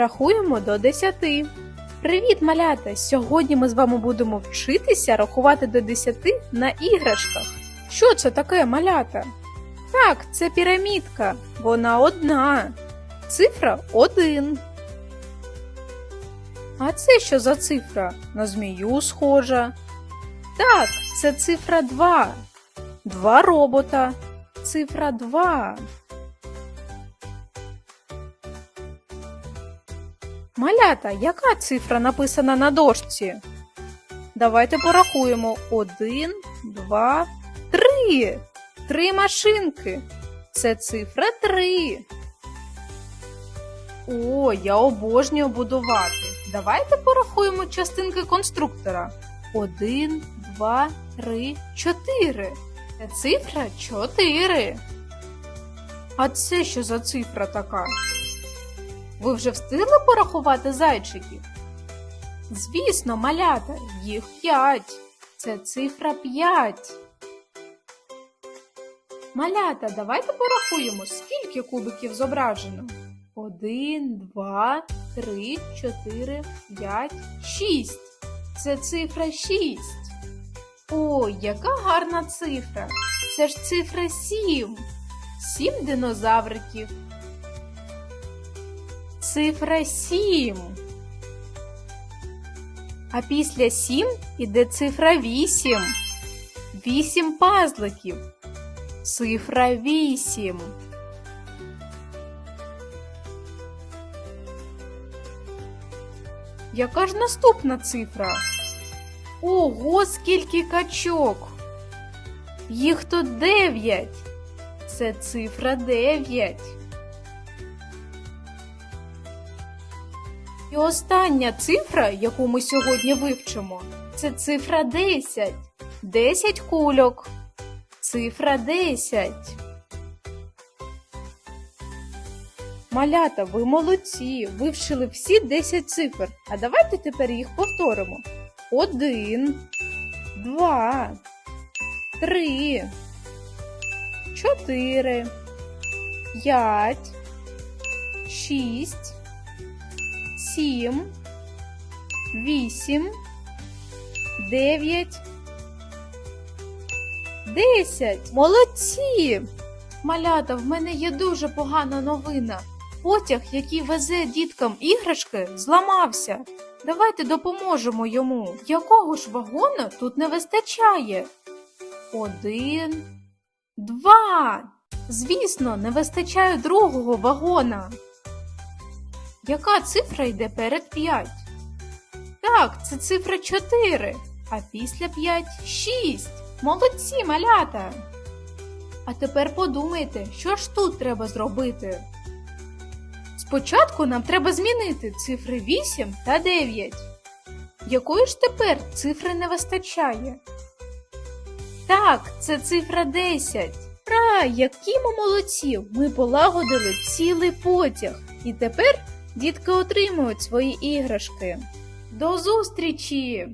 Рахуємо до 10. Привіт, малята! Сьогодні ми з вами будемо вчитися рахувати до 10 на іграшках. Що це таке малята? Так, це пірамідка. Вона одна. Цифра 1. А це що за цифра? На змію схожа. Так, це цифра 2. Два робота. Цифра 2. Малята, яка цифра написана на дошці? Давайте порахуємо. Один, два, три. Три машинки. Це цифра три. О, я обожнюю будувати. Давайте порахуємо частинки конструктора. Один, два, три, чотири. Це цифра чотири. А це що за цифра така? Ви вже встигли порахувати зайчиків? Звісно, малята, їх п'ять. Це цифра п'ять. Малята, давайте порахуємо, скільки кубиків зображено. Один, два, три, чотири, п'ять, шість. Це цифра шість. Ой, яка гарна цифра. Це ж цифра сім. Сім динозавриків. Цифра 7. А після 7 іде цифра 8. 8 пазликів. Цифра 8. Яка ж наступна цифра? Ого, скільки качок! Їх тут 9. Це цифра 9. І остання цифра, яку ми сьогодні вивчимо, це цифра 10. 10 кульок. Цифра 10. Малята, ви молодці, вивчили всі 10 цифр. А давайте тепер їх повторимо. 1, 2, 3, 4, 5, 6, сім, вісім, дев'ять, десять. Молодці! Малята, в мене є дуже погана новина. Потяг, який везе діткам іграшки, зламався. Давайте допоможемо йому. Якого ж вагона тут не вистачає? Один, два. Звісно, не вистачає другого вагона. Яка цифра йде перед 5? Так, це цифра 4, а після 5 6. Молодці, малята. А тепер подумайте, що ж тут треба зробити. Спочатку нам треба змінити цифри 8 та 9. Якої ж тепер цифри не вистачає? Так, це цифра 10. Ра, які ми молодці! Ми полагодили цілий потяг. І тепер Дітки отримують свої іграшки. До зустрічі!